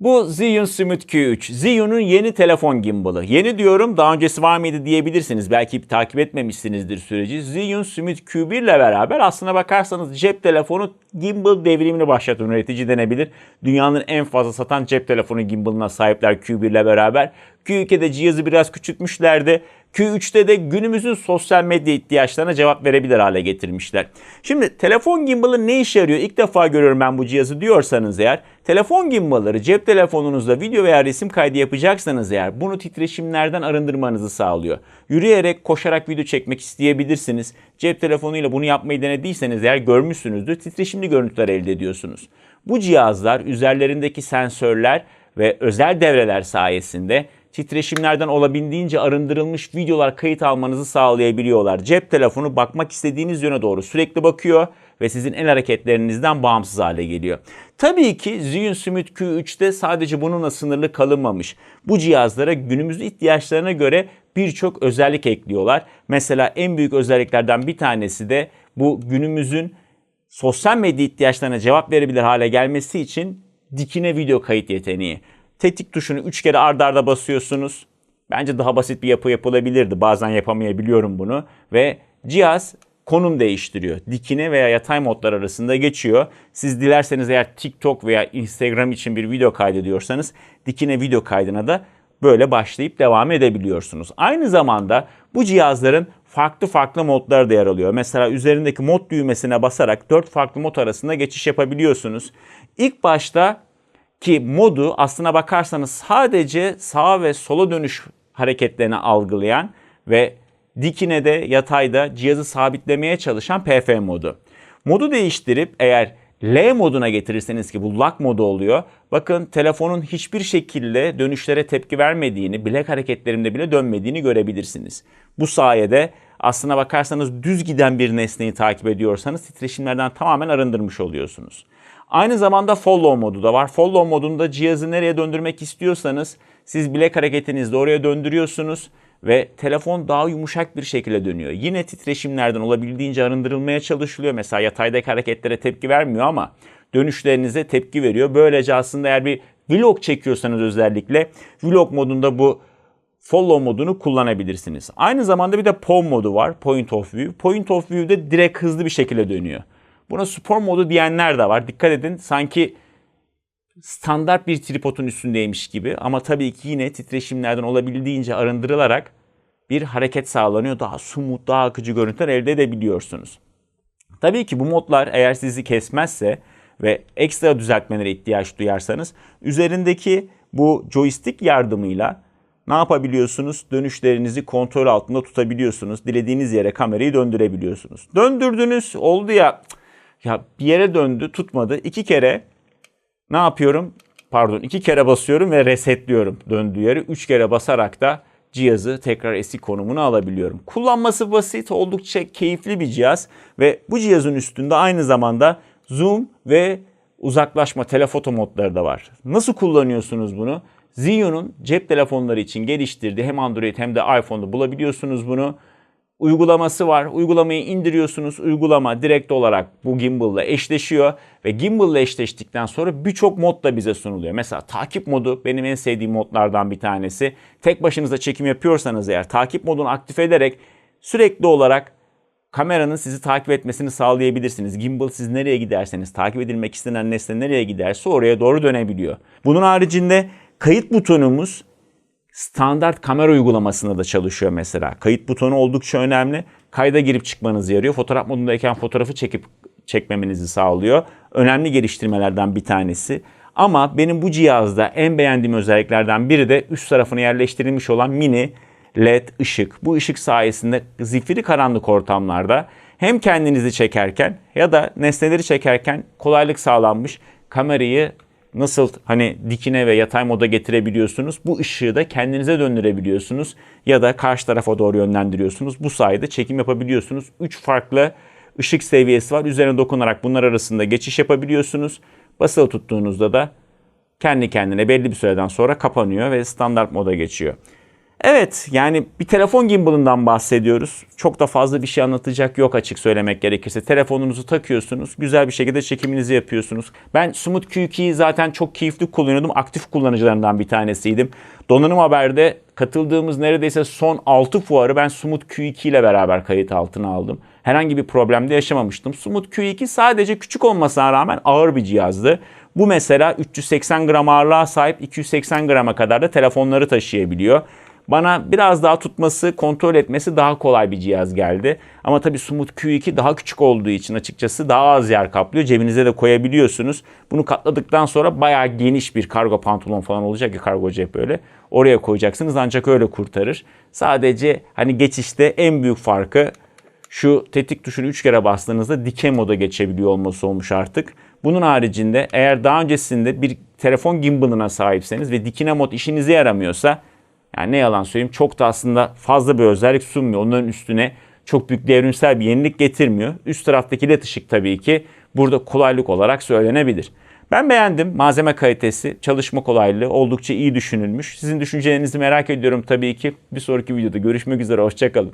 Bu Zhiyun Smooth Q3. Zhiyun'un yeni telefon gimbalı. Yeni diyorum daha öncesi var mıydı diyebilirsiniz. Belki takip etmemişsinizdir süreci. Zhiyun Smooth Q1 ile beraber aslına bakarsanız cep telefonu gimbal devrimini başlatan üretici denebilir. Dünyanın en fazla satan cep telefonu gimbalına sahipler Q1 ile beraber. Q2'de cihazı biraz küçültmüşlerdi. Q3'te de günümüzün sosyal medya ihtiyaçlarına cevap verebilir hale getirmişler. Şimdi telefon gimbalı ne işe yarıyor? İlk defa görüyorum ben bu cihazı diyorsanız eğer. Telefon gimbalları cep telefonunuzda video veya resim kaydı yapacaksanız eğer bunu titreşimlerden arındırmanızı sağlıyor. Yürüyerek, koşarak video çekmek isteyebilirsiniz. Cep telefonuyla bunu yapmayı denediyseniz eğer görmüşsünüzdür titreşimli görüntüler elde ediyorsunuz. Bu cihazlar üzerlerindeki sensörler ve özel devreler sayesinde titreşimlerden olabildiğince arındırılmış videolar kayıt almanızı sağlayabiliyorlar. Cep telefonu bakmak istediğiniz yöne doğru sürekli bakıyor ve sizin el hareketlerinizden bağımsız hale geliyor. Tabii ki Zhiyun Smooth Q3'te sadece bununla sınırlı kalınmamış. Bu cihazlara günümüz ihtiyaçlarına göre birçok özellik ekliyorlar. Mesela en büyük özelliklerden bir tanesi de bu günümüzün sosyal medya ihtiyaçlarına cevap verebilir hale gelmesi için dikine video kayıt yeteneği. Tetik tuşunu 3 kere ard arda basıyorsunuz. Bence daha basit bir yapı yapılabilirdi. Bazen yapamayabiliyorum bunu. Ve cihaz konum değiştiriyor. Dikine veya yatay modlar arasında geçiyor. Siz dilerseniz eğer TikTok veya Instagram için bir video kaydediyorsanız dikine video kaydına da böyle başlayıp devam edebiliyorsunuz. Aynı zamanda bu cihazların farklı farklı modları da yer alıyor. Mesela üzerindeki mod düğmesine basarak 4 farklı mod arasında geçiş yapabiliyorsunuz. İlk başta ki modu aslına bakarsanız sadece sağa ve sola dönüş hareketlerini algılayan ve dikine de yatayda cihazı sabitlemeye çalışan PF modu. Modu değiştirip eğer L moduna getirirseniz ki bu lock modu oluyor. Bakın telefonun hiçbir şekilde dönüşlere tepki vermediğini, bilek hareketlerimde bile dönmediğini görebilirsiniz. Bu sayede aslına bakarsanız düz giden bir nesneyi takip ediyorsanız titreşimlerden tamamen arındırmış oluyorsunuz. Aynı zamanda follow modu da var. Follow modunda cihazı nereye döndürmek istiyorsanız siz bilek hareketinizle oraya döndürüyorsunuz ve telefon daha yumuşak bir şekilde dönüyor. Yine titreşimlerden olabildiğince arındırılmaya çalışılıyor. Mesela yataydaki hareketlere tepki vermiyor ama dönüşlerinize tepki veriyor. Böylece aslında eğer bir vlog çekiyorsanız özellikle vlog modunda bu follow modunu kullanabilirsiniz. Aynı zamanda bir de POV modu var. Point of view. Point of view'de direkt hızlı bir şekilde dönüyor. Buna spor modu diyenler de var. Dikkat edin sanki standart bir tripodun üstündeymiş gibi ama tabii ki yine titreşimlerden olabildiğince arındırılarak bir hareket sağlanıyor. Daha smooth, daha akıcı görüntüler elde edebiliyorsunuz. Tabii ki bu modlar eğer sizi kesmezse ve ekstra düzeltmelere ihtiyaç duyarsanız üzerindeki bu joystick yardımıyla ne yapabiliyorsunuz? Dönüşlerinizi kontrol altında tutabiliyorsunuz. Dilediğiniz yere kamerayı döndürebiliyorsunuz. Döndürdünüz oldu ya ya bir yere döndü tutmadı. İki kere ne yapıyorum? Pardon iki kere basıyorum ve resetliyorum döndüğü yeri. Üç kere basarak da cihazı tekrar eski konumuna alabiliyorum. Kullanması basit, oldukça keyifli bir cihaz ve bu cihazın üstünde aynı zamanda zoom ve uzaklaşma telefoto modları da var. Nasıl kullanıyorsunuz bunu? Zhiyun'un cep telefonları için geliştirdiği hem Android hem de iPhone'da bulabiliyorsunuz bunu uygulaması var. Uygulamayı indiriyorsunuz. Uygulama direkt olarak bu gimbal ile eşleşiyor ve gimbal ile eşleştikten sonra birçok mod da bize sunuluyor. Mesela takip modu benim en sevdiğim modlardan bir tanesi. Tek başınıza çekim yapıyorsanız eğer takip modunu aktif ederek sürekli olarak kameranın sizi takip etmesini sağlayabilirsiniz. Gimbal siz nereye giderseniz, takip edilmek istenen nesne nereye giderse oraya doğru dönebiliyor. Bunun haricinde kayıt butonumuz standart kamera uygulamasında da çalışıyor mesela. Kayıt butonu oldukça önemli. Kayda girip çıkmanızı yarıyor. Fotoğraf modundayken fotoğrafı çekip çekmemenizi sağlıyor. Önemli geliştirmelerden bir tanesi. Ama benim bu cihazda en beğendiğim özelliklerden biri de üst tarafına yerleştirilmiş olan mini LED ışık. Bu ışık sayesinde zifiri karanlık ortamlarda hem kendinizi çekerken ya da nesneleri çekerken kolaylık sağlanmış. Kamerayı nasıl hani dikine ve yatay moda getirebiliyorsunuz. Bu ışığı da kendinize döndürebiliyorsunuz ya da karşı tarafa doğru yönlendiriyorsunuz. Bu sayede çekim yapabiliyorsunuz. 3 farklı ışık seviyesi var. Üzerine dokunarak bunlar arasında geçiş yapabiliyorsunuz. Basılı tuttuğunuzda da kendi kendine belli bir süreden sonra kapanıyor ve standart moda geçiyor. Evet yani bir telefon gimbalından bahsediyoruz. Çok da fazla bir şey anlatacak yok açık söylemek gerekirse. Telefonunuzu takıyorsunuz. Güzel bir şekilde çekiminizi yapıyorsunuz. Ben Smooth Q2'yi zaten çok keyifli kullanıyordum. Aktif kullanıcılarından bir tanesiydim. Donanım Haber'de katıldığımız neredeyse son 6 fuarı ben Smooth Q2 ile beraber kayıt altına aldım. Herhangi bir problemde yaşamamıştım. Smooth Q2 sadece küçük olmasına rağmen ağır bir cihazdı. Bu mesela 380 gram ağırlığa sahip 280 grama kadar da telefonları taşıyabiliyor. Bana biraz daha tutması, kontrol etmesi daha kolay bir cihaz geldi. Ama tabii Smooth Q2 daha küçük olduğu için açıkçası daha az yer kaplıyor. Cebinize de koyabiliyorsunuz. Bunu katladıktan sonra bayağı geniş bir kargo pantolon falan olacak ya kargo cep böyle. Oraya koyacaksınız ancak öyle kurtarır. Sadece hani geçişte en büyük farkı şu tetik tuşunu 3 kere bastığınızda dikey moda geçebiliyor olması olmuş artık. Bunun haricinde eğer daha öncesinde bir telefon gimbalına sahipseniz ve dikine mod işinize yaramıyorsa yani ne yalan söyleyeyim çok da aslında fazla bir özellik sunmuyor. Onların üstüne çok büyük devrimsel bir yenilik getirmiyor. Üst taraftaki led ışık tabii ki burada kolaylık olarak söylenebilir. Ben beğendim. Malzeme kalitesi, çalışma kolaylığı oldukça iyi düşünülmüş. Sizin düşüncelerinizi merak ediyorum tabii ki. Bir sonraki videoda görüşmek üzere. Hoşçakalın.